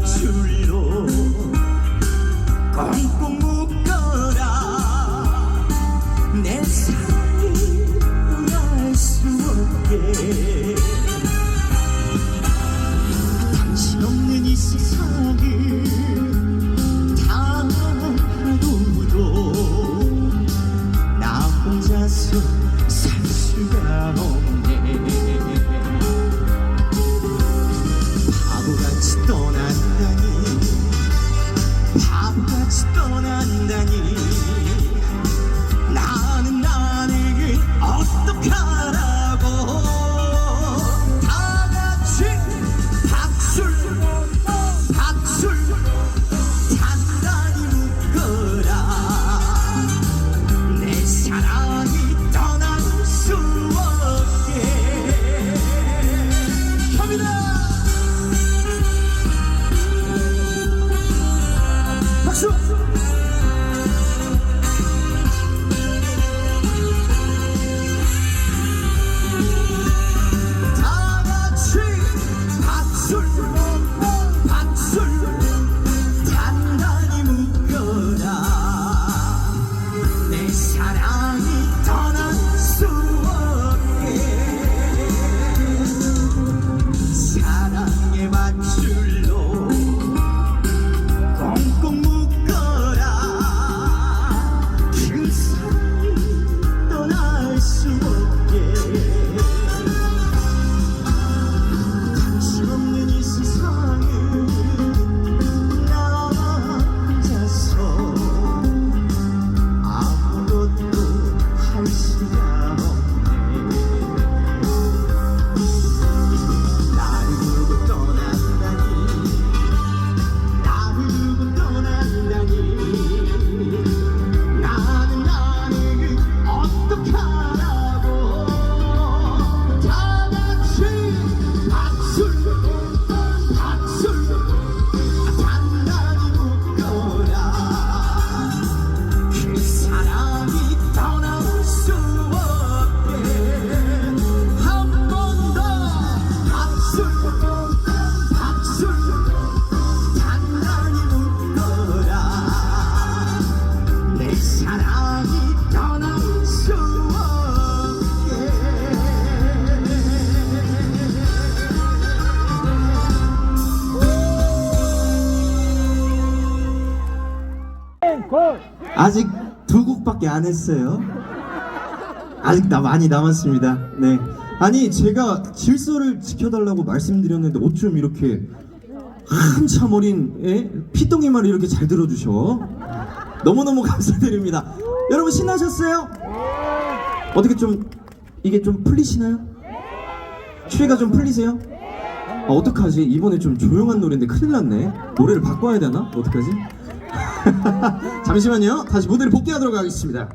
맞출로 꽁꽁 묶어라. 내 사랑이 떠날 수 없게. 당신 없는 이 세상을 다 하루 아직 두 곡밖에 안 했어요. 아직 나 많이 남았습니다. 네. 아니 제가 질서를 지켜달라고 말씀드렸는데 어쩜 이렇게 한참 어린 예? 피똥이만 이렇게 잘 들어주셔. 너무너무 감사드립니다. 여러분 신나셨어요? 어떻게 좀 이게 좀 풀리시나요? 추위가 좀 풀리세요? 아, 어떡하지? 이번에 좀 조용한 노래인데 큰일 났네. 노래를 바꿔야 되나? 어떡하지? 잠시만요. 다시 무대를 복귀하도록 하겠습니다.